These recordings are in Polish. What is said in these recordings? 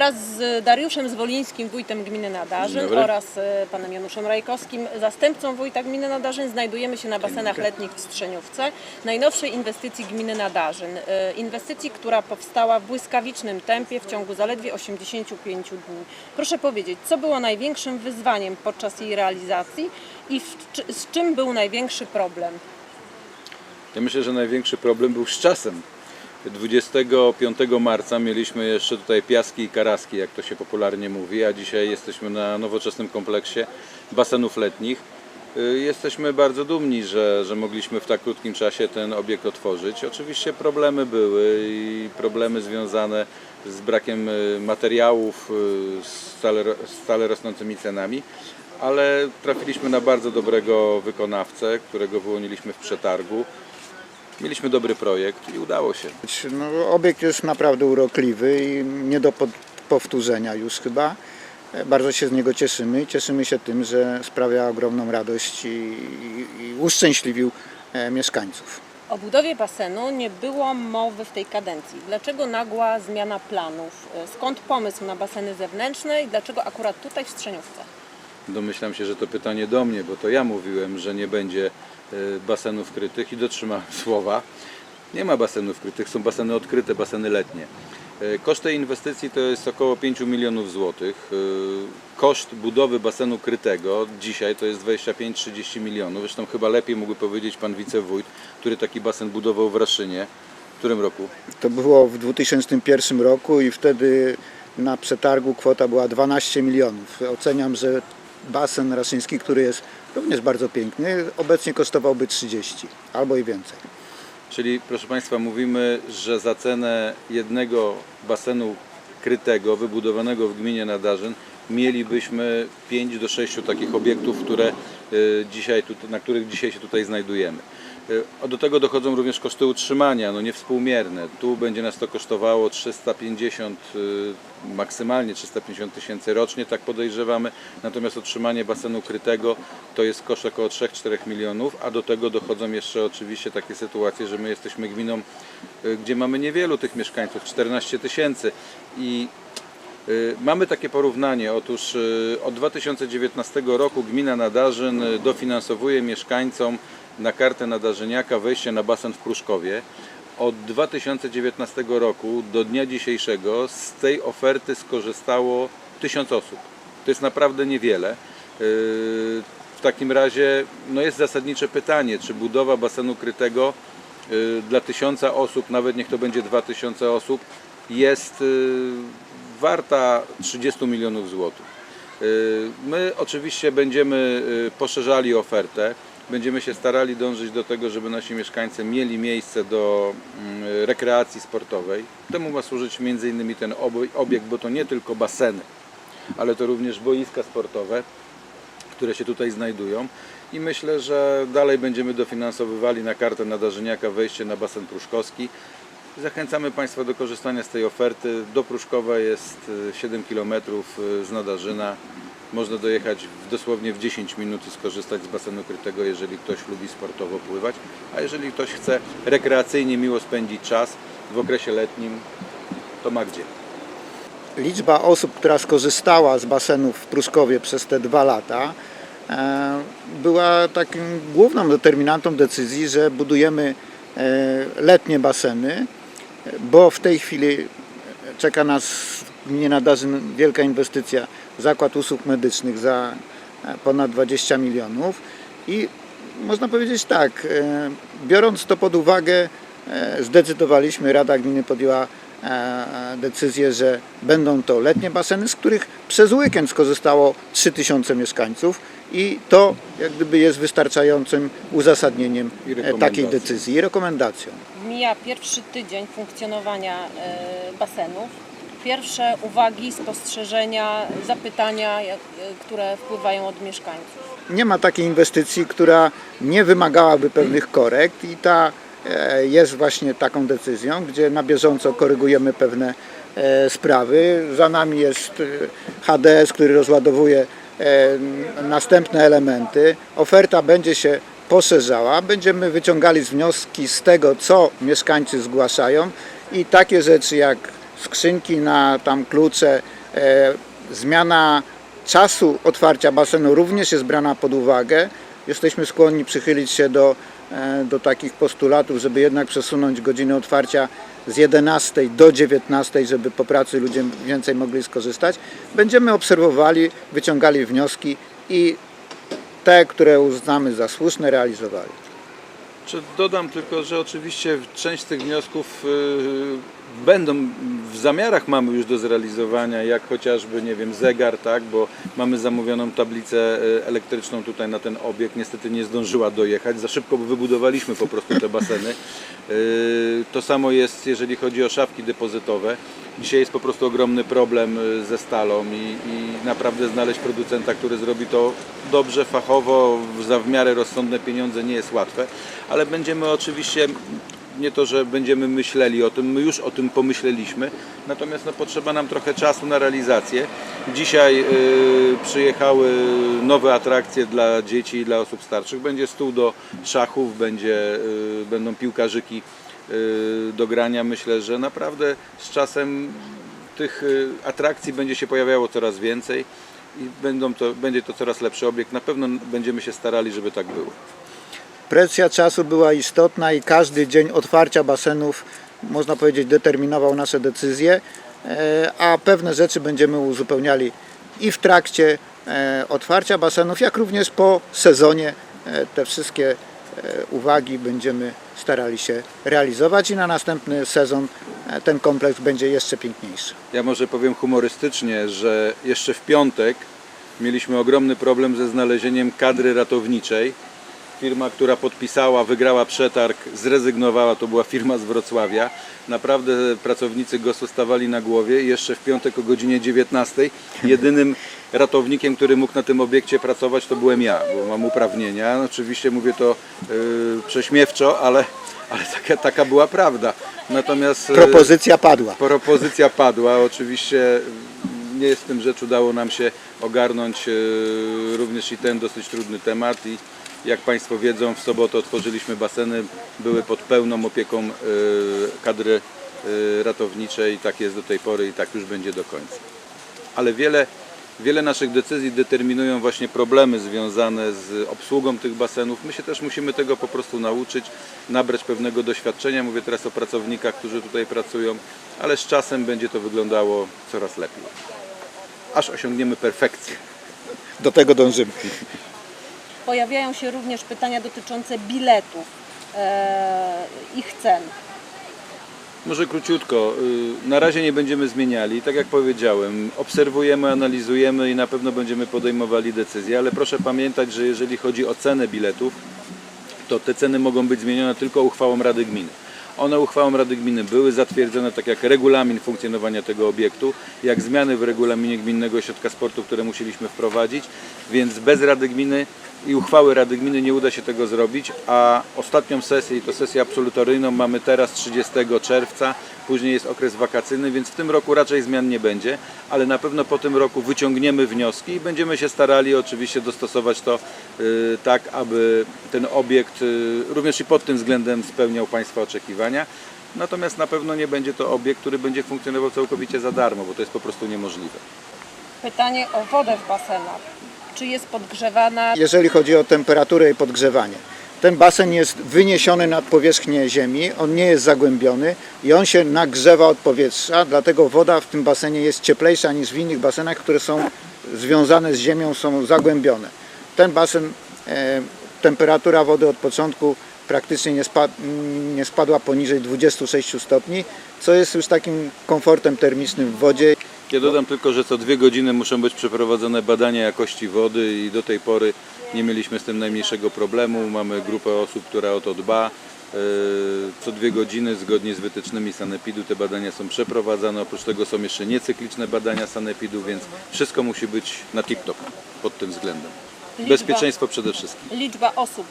Wraz z Dariuszem Zwolińskim, wójtem gminy Nadarzyn oraz e, panem Januszem Rajkowskim, zastępcą wójta gminy Nadarzyn, znajdujemy się na basenach letnich w Strzeniówce, najnowszej inwestycji gminy Nadarzyn. E, Inwestycji, która powstała w błyskawicznym tempie w ciągu zaledwie 85 dni. Proszę powiedzieć, co było największym wyzwaniem podczas jej realizacji i z czym był największy problem? Ja myślę, że największy problem był z czasem. 25 marca mieliśmy jeszcze tutaj piaski i karaski, jak to się popularnie mówi, a dzisiaj jesteśmy na nowoczesnym kompleksie basenów letnich. Y, Jesteśmy bardzo dumni, że, że mogliśmy w tak krótkim czasie ten obiekt otworzyć. Oczywiście problemy były i problemy związane z brakiem y, materiałów, y, z stale, stale rosnącymi cenami, ale trafiliśmy na bardzo dobrego wykonawcę, którego wyłoniliśmy w przetargu. Mieliśmy dobry projekt i udało się. No, obiekt jest naprawdę urokliwy i nie do powtórzenia już chyba. Bardzo się z niego cieszymy. Cieszymy się tym, że sprawia ogromną radość i, i, i uszczęśliwił e, mieszkańców. O budowie basenu nie było mowy w tej kadencji. Dlaczego nagła zmiana planów? E, Skąd pomysł na baseny zewnętrzne i dlaczego akurat tutaj w Strzeniówce? Domyślam się, że to pytanie do mnie, bo to ja mówiłem, że nie będzie basenów krytych i dotrzymałem słowa. Nie ma basenów krytych, są baseny odkryte, baseny letnie. E, Koszt tej inwestycji to jest około 5 milionów złotych. E, Koszt budowy basenu krytego dzisiaj to jest 25-30 milionów. Zresztą chyba lepiej mógłby powiedzieć pan wicewójt, który taki basen budował w Raszynie. W którym roku? To było w 2001 roku i wtedy na przetargu kwota była 12 milionów. Oceniam, że basen raszyński, który jest również bardzo piękny, obecnie kosztowałby 30 albo i więcej. Czyli proszę Państwa, mówimy, że za cenę jednego basenu krytego, wybudowanego w gminie Nadarzyn, mielibyśmy 5 do 6 takich obiektów, które y, dzisiaj, na których dzisiaj się tutaj znajdujemy. A Do tego dochodzą również koszty utrzymania, no niewspółmierne. Tu będzie nas to kosztowało 350, y, maksymalnie 350 tysięcy rocznie, tak podejrzewamy. Natomiast utrzymanie basenu krytego to jest koszt około 3-4 milionów, a do tego dochodzą jeszcze oczywiście takie sytuacje, że my jesteśmy gminą, y, gdzie mamy niewielu tych mieszkańców, 14 tysięcy i Mamy takie porównanie. Otóż od 2019 roku gmina Nadarzyn dofinansowuje mieszkańcom na kartę nadarzyniaka wejście na basen w Pruszkowie. Od 2019 roku do dnia dzisiejszego z tej oferty skorzystało 1000 osób. To jest naprawdę niewiele. Y, W takim razie no jest zasadnicze pytanie, czy budowa basenu krytego y, dla tysiąca osób, nawet niech to będzie 2000 osób, jest y, warta 30 milionów złotych. My oczywiście będziemy poszerzali ofertę, będziemy się starali dążyć do tego, żeby nasi mieszkańcy mieli miejsce do mm, rekreacji sportowej. Temu ma służyć m.in. ten obiekt, bo to nie tylko baseny, ale to również boiska sportowe, które się tutaj znajdują. I myślę, że dalej będziemy dofinansowywali na kartę nadarzyniaka wejście na basen pruszkowski. Zachęcamy Państwa do korzystania z tej oferty. Do Pruszkowa jest y, 7 km z Nadarzyna. Można dojechać w, dosłownie w 10 minut i skorzystać z basenu krytego, jeżeli ktoś lubi sportowo pływać. A jeżeli ktoś chce rekreacyjnie miło spędzić czas w okresie letnim, to ma gdzie. liczba osób, która skorzystała z basenów w Pruszkowie przez te dwa lata, e, była takim główną determinantą decyzji, że budujemy e, letnie baseny, bo w tej chwili czeka nas w gminie Nadarzyn wielka inwestycja, zakład usług medycznych za e, ponad 20 milionów i można powiedzieć tak, e, biorąc to pod uwagę, e, zdecydowaliśmy, Rada Gminy podjęła decyzję, że będą to letnie baseny, z których przez weekend skorzystało 3000 mieszkańców i to jak gdyby jest wystarczającym uzasadnieniem takiej decyzji i rekomendacją. Mija pierwszy tydzień funkcjonowania basenów. Pierwsze uwagi, spostrzeżenia, zapytania, które wpływają od mieszkańców. nie ma takiej inwestycji, która nie wymagałaby pewnych korekt i ta e, jest właśnie taką decyzją, gdzie na bieżąco korygujemy pewne e, sprawy. Za nami jest e, HDS, który rozładowuje następne elementy. Oferta będzie się poszerzała, będziemy wyciągali wnioski z tego, co mieszkańcy zgłaszają i takie rzeczy jak skrzynki na tam klucze, e, zmiana czasu otwarcia basenu również jest brana pod uwagę. Jesteśmy skłonni przychylić się do, e, do takich postulatów, żeby jednak przesunąć godziny otwarcia z 11 do 19, żeby po pracy ludzie więcej mogli skorzystać. Będziemy obserwowali, wyciągali wnioski i te, które uznamy za słuszne, realizowali. Czy dodam tylko, że oczywiście część z tych wniosków y, będą w zamiarach mamy już do zrealizowania, jak chociażby, nie wiem, zegar, tak, bo mamy zamówioną tablicę y, elektryczną tutaj na ten obiekt, niestety nie zdążyła dojechać, za szybko wybudowaliśmy po prostu te baseny. Y, To samo jest, jeżeli chodzi o szafki depozytowe. Dzisiaj jest po prostu ogromny problem y, ze stalą i, i naprawdę znaleźć producenta, który zrobi to dobrze, fachowo, za w miarę rozsądne pieniądze nie jest łatwe, ale będziemy oczywiście nie to, że będziemy myśleli o tym, my już o tym pomyśleliśmy, natomiast no, potrzeba nam trochę czasu na realizację. Dzisiaj y, przyjechały nowe atrakcje dla dzieci i dla osób starszych. Będzie stół do szachów, będzie, y, będą piłkarzyki do grania. Myślę, że naprawdę z czasem tych y, atrakcji będzie się pojawiało coraz więcej i będą to, będzie to coraz lepszy obiekt. Na pewno będziemy się starali, żeby tak było. Presja czasu była istotna i każdy dzień otwarcia basenów, można powiedzieć, determinował nasze decyzje, e, a pewne rzeczy będziemy uzupełniali i w trakcie e, otwarcia basenów, jak również po sezonie. E, Te wszystkie uwagi będziemy starali się realizować i na następny sezon e, ten kompleks będzie jeszcze piękniejszy. Ja może powiem humorystycznie, że jeszcze w piątek mieliśmy ogromny problem ze znalezieniem kadry ratowniczej. Firma, która podpisała, wygrała przetarg, zrezygnowała, to była firma z Wrocławia. Naprawdę pracownicy GOS-u stawali na głowie i jeszcze w piątek o godzinie 19 jedynym ratownikiem, który mógł na tym obiekcie pracować to byłem ja, bo mam uprawnienia. Oczywiście mówię to yy, prześmiewczo, ale, ale taka, taka była prawda. Natomiast yy, Propozycja padła. Propozycja padła. Oczywiście nie jest w tym rzecz udało nam się ogarnąć e, również i ten dosyć trudny temat i jak Państwo wiedzą w sobotę otworzyliśmy baseny, były pod pełną opieką e, kadry e, ratowniczej, tak jest do tej pory i tak już będzie do końca. Ale wiele, wiele naszych decyzji determinują właśnie problemy związane z obsługą tych basenów. My się też musimy tego po prostu nauczyć, nabrać pewnego doświadczenia. Mówię teraz o pracownikach, którzy tutaj pracują, ale z czasem będzie to wyglądało coraz lepiej. Aż osiągniemy perfekcję. Do tego dążymy. Pojawiają się również pytania dotyczące biletów, e, ich cen. Może króciutko. y, Na razie nie będziemy zmieniali. Tak jak powiedziałem, obserwujemy, analizujemy i na pewno będziemy podejmowali decyzje, ale proszę pamiętać, że jeżeli chodzi o cenę biletów, to te ceny mogą być zmienione tylko uchwałą Rady Gminy. One uchwałą Rady Gminy były zatwierdzone tak jak regulamin funkcjonowania tego obiektu, jak zmiany w regulaminie Gminnego Ośrodka Sportu, które musieliśmy wprowadzić, więc bez Rady Gminy i uchwały Rady Gminy nie uda się tego zrobić, a ostatnią sesję, i to sesję absolutoryjną mamy teraz 30 czerwca, później jest okres wakacyjny, więc w tym roku raczej zmian nie będzie, ale na pewno po tym roku wyciągniemy wnioski i będziemy się starali oczywiście dostosować to y, tak, aby ten obiekt y, również i pod tym względem spełniał Państwa oczekiwania. Natomiast na pewno nie będzie to obiekt, który będzie funkcjonował całkowicie za darmo, bo to jest po prostu niemożliwe. Pytanie o wodę w basenach. Czy jest podgrzewana? jeżeli chodzi o temperaturę i podgrzewanie. Ten basen jest wyniesiony nad powierzchnię ziemi, on nie jest zagłębiony i on się nagrzewa od powietrza, dlatego woda w tym basenie jest cieplejsza niż w innych basenach, które są związane z ziemią, są zagłębione. Ten basen, e, temperatura wody od początku praktycznie nie, spa, nie spadła poniżej 26 stopni, co jest już takim komfortem termicznym w wodzie. Ja dodam tylko, że co dwie godziny muszą być przeprowadzone badania jakości wody i do tej pory nie mieliśmy z tym najmniejszego problemu. Mamy grupę osób, która o to dba. Yy, Co dwie godziny zgodnie z wytycznymi sanepidu te badania są przeprowadzane. Oprócz tego są jeszcze niecykliczne badania sanepidu, więc wszystko musi być na tip-top pod tym względem. Liczba- Bezpieczeństwo przede wszystkim. Liczba osób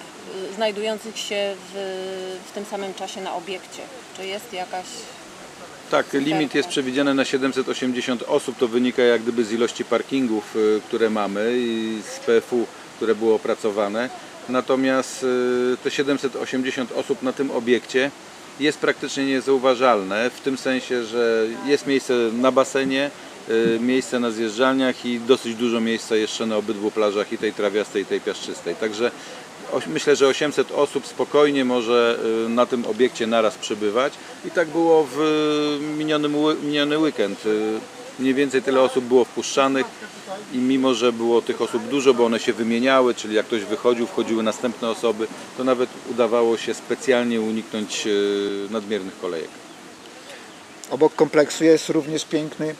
y, znajdujących się w, w tym samym czasie na obiekcie. Czy jest jakaś Tak, limit jest przewidziany na 780 osób. To wynika jak gdyby z ilości parkingów, y, które mamy i z PFU, które było opracowane. Natomiast y, te 780 osób na tym obiekcie jest praktycznie niezauważalne w tym sensie, że jest miejsce na basenie, y, miejsce na zjeżdżalniach i dosyć dużo miejsca jeszcze na obydwu plażach i tej trawiastej i tej piaszczystej. Także myślę, że 800 osób spokojnie może y, na tym obiekcie naraz przebywać i tak było w y, minionym, miniony weekend. Y, Mniej więcej tyle osób było wpuszczanych i mimo, że było tych osób dużo, bo one się wymieniały, czyli jak ktoś wychodził, wchodziły następne osoby, to nawet udawało się specjalnie uniknąć nadmiernych kolejek. Obok kompleksu jest również piękny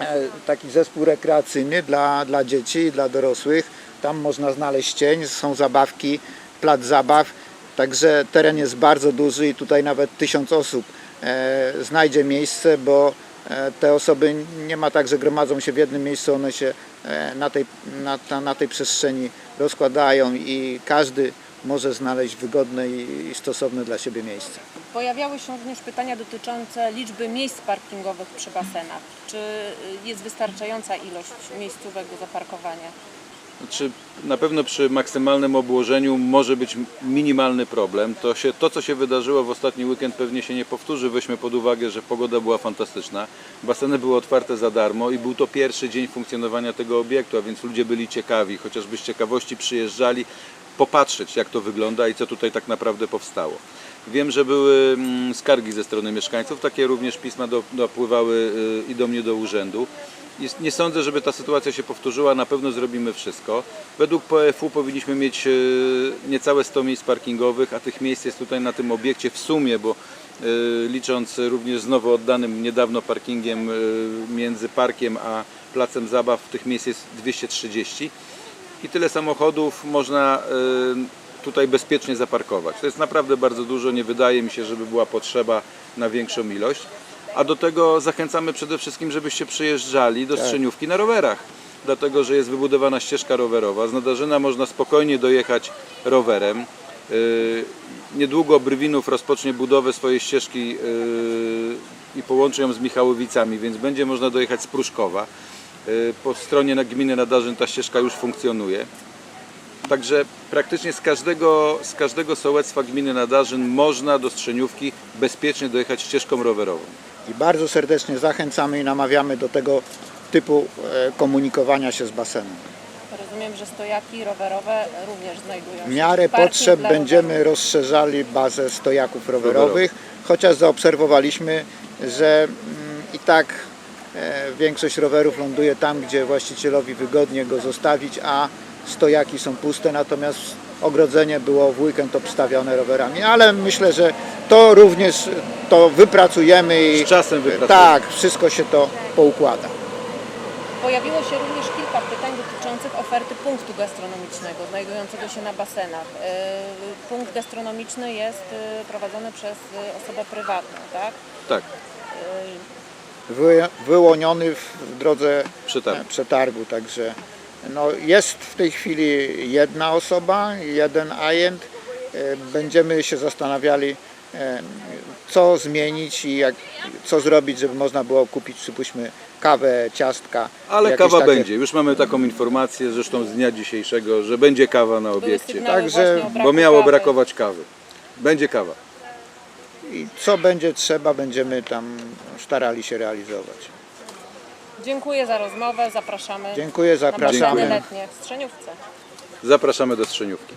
e, taki zespół rekreacyjny dla, dla dzieci i dla dorosłych. Tam można znaleźć cień, są zabawki, plac zabaw. Także teren jest bardzo duży i tutaj nawet tysiąc osób e, znajdzie miejsce, bo e, te osoby nie ma tak, że gromadzą się w jednym miejscu, one się e, na tej, na, na, tej przestrzeni rozkładają i każdy może znaleźć wygodne i, i stosowne dla siebie miejsce. Pojawiały się również pytania dotyczące liczby miejsc parkingowych przy basenach. Czy y, jest wystarczająca ilość miejscówek do zaparkowania? Znaczy, na pewno przy maksymalnym obłożeniu może być minimalny problem. To, się, to, co się wydarzyło w ostatni weekend, pewnie się nie powtórzy. Weźmy pod uwagę, że pogoda była fantastyczna. Baseny były otwarte za darmo i był to pierwszy dzień funkcjonowania tego obiektu, a więc ludzie byli ciekawi, chociażby z ciekawości przyjeżdżali popatrzeć, jak to wygląda i co tutaj tak naprawdę powstało. Wiem, że były mm, skargi ze strony mieszkańców, takie również pisma do, dopływały y, i do mnie do urzędu. Nie sądzę, żeby ta sytuacja się powtórzyła, na pewno zrobimy wszystko. Według PFU powinniśmy mieć e, niecałe 100 miejsc parkingowych, a tych miejsc jest tutaj na tym obiekcie w sumie, bo e, licząc również z nowo oddanym niedawno parkingiem między parkiem a placem zabaw, tych miejsc jest 230 i tyle samochodów można tutaj bezpiecznie zaparkować. To jest naprawdę bardzo dużo, nie wydaje mi się, żeby była potrzeba na większą ilość. A do tego zachęcamy przede wszystkim, żebyście przyjeżdżali do Strzeniówki na rowerach. Dlatego, że jest wybudowana ścieżka rowerowa. Z Nadarzyna można spokojnie dojechać rowerem. Yy, Niedługo Brwinów rozpocznie budowę swojej ścieżki yy, i połączy ją z Michałowicami, więc będzie można dojechać z Pruszkowa. Yy, Po stronie gminy Nadarzyn ta ścieżka już funkcjonuje. Także praktycznie z każdego, z każdego sołectwa gminy Nadarzyn można do Strzeniówki bezpiecznie dojechać ścieżką rowerową. I bardzo serdecznie zachęcamy i namawiamy do tego typu e, komunikowania się z basenem. Rozumiem, że stojaki rowerowe również znajdują się. W miarę potrzeb będziemy rowerów. rozszerzali bazę stojaków rowerowych, chociaż zaobserwowaliśmy, że mm, i tak e, większość rowerów ląduje tam, gdzie właścicielowi wygodnie go zostawić, a stojaki są puste, natomiast ogrodzenie było w weekend obstawione rowerami, ale myślę, że to również to wypracujemy i Z czasem wypracujemy. tak, wszystko się to poukłada. Pojawiło się również kilka pytań dotyczących oferty punktu gastronomicznego znajdującego się na basenach. Yy, Punkt gastronomiczny jest yy, prowadzony przez yy, osobę prywatną, tak? Tak, Wy, wyłoniony w drodze przetarg. e, przetargu, także no, jest w tej chwili jedna osoba, jeden agent. E, Będziemy się zastanawiali, e, co zmienić i jak, co zrobić, żeby można było kupić, przypuśćmy, kawę, ciastka. Ale kawa takie- będzie. Już mamy taką informację, zresztą z dnia dzisiejszego, że będzie kawa na obiekcie. Także- Bo miało kawy. brakować kawy. Będzie kawa. I co będzie trzeba, będziemy tam starali się realizować. Dziękuję za rozmowę, zapraszamy Dziękuję, na zapraszamy. letnie w Strzeniówce. Zapraszamy do Strzeniówki.